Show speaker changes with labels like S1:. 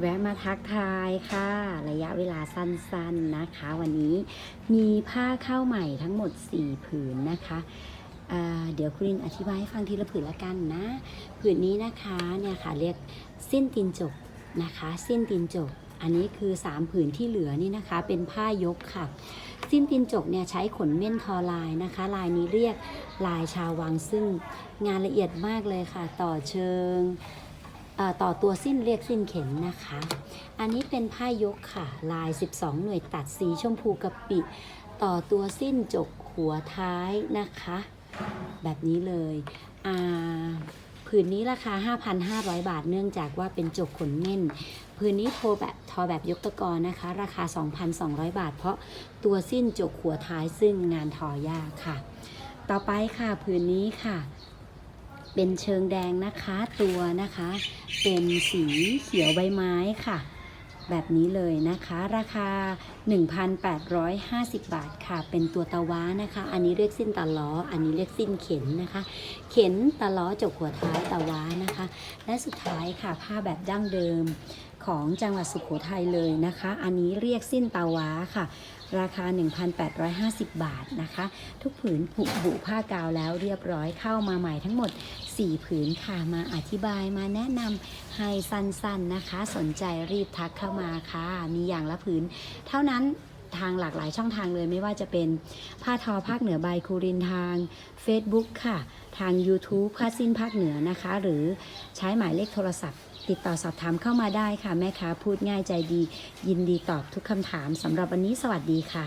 S1: แวะมาทักทายค่ะ ระยะเวลาสั้นๆนะคะ วันนี้มีผ้าเข้าใหม่ทั้งหมด 4 ผืนนะคะเดี๋ยวคุณรินอธิบายให้ฟังทีละผืนละกันนะ ผืนนี้นะคะเนี่ยค่ะเรียกสิ้นตีนจกนะคะสิ้นตีนจก อันนี้คือ 3 ผืนที่เหลือนี่นะคะเป็นผ้ายกค่ะ สิ้นตีนจกเนี่ยใช้ขนเม่นทอลายนะคะ ลายนี้เรียกลายชาววังซึ่งงานละเอียดมากเลยค่ะ ต่อเชิง ต่อตัวสิ้นเรียกสิ้นเข็มนะคะ อันนี้เป็นผ้ายกค่ะ ลาย 12 หน่วยตัดสีชมพูกะปิ ต่อตัวสิ้นจกหัวท้ายนะคะ แบบนี้เลยผืนนี้ราคา 5,500 บาท เนื่องจากว่าเป็นจกขนเม่นผืนนี้โทแบบทอแบบยกตะกอนนะคะ ราคา 2,200 บาท เพราะตัวสิ้นจกหัวท้ายซึ่งงานทอยากค่ะ ต่อไปค่ะผืนนี้ค่ะ เป็นเชิงแดงนะคะตัวนะคะ เป็นสีเขียวใบไม้ค่ะ แบบนี้เลยนะคะ ราคา 1,850 บาทค่ะ เป็นตัวตะว้านะคะ อันนี้เรียกสิ้นตะล้อ อันนี้เรียกสิ้นเข็นนะคะ เข็นตะล้อจกหัวท้ายตะว้านะคะ และสุดท้ายค่ะผ้าแบบดั้งเดิม ของจังหวัดสุโขทัยเลยนะคะ อันนี้เรียกสิ้นตะว้าค่ะ ราคา 1,850 บาทนะคะ ทุกผืนผูกบุผ้ากาวแล้วเรียบร้อยเข้ามาใหม่ทั้งหมด 4 ผืนค่ะ มาอธิบายมาแนะนำให้สั้นๆนะคะ สนใจรีบทักเข้ามาค่ะ มีอย่างละผืน เท่านั้นทางหลากหลายช่องทางเลยไม่ว่าจะเป็นผ้าทอภาคเหนือบายคูรินทาง Facebook ค่ะ ทาง YouTube ผ้าสิ้นภาคเหนือนะคะ หรือใช้หมายเลขโทรศัพท์ ติดต่อสอบถามเข้ามาได้ค่ะแม่ค้าพูดง่ายใจดี ยินดีตอบทุกคำถามสำหรับวันนี้สวัสดีค่ะ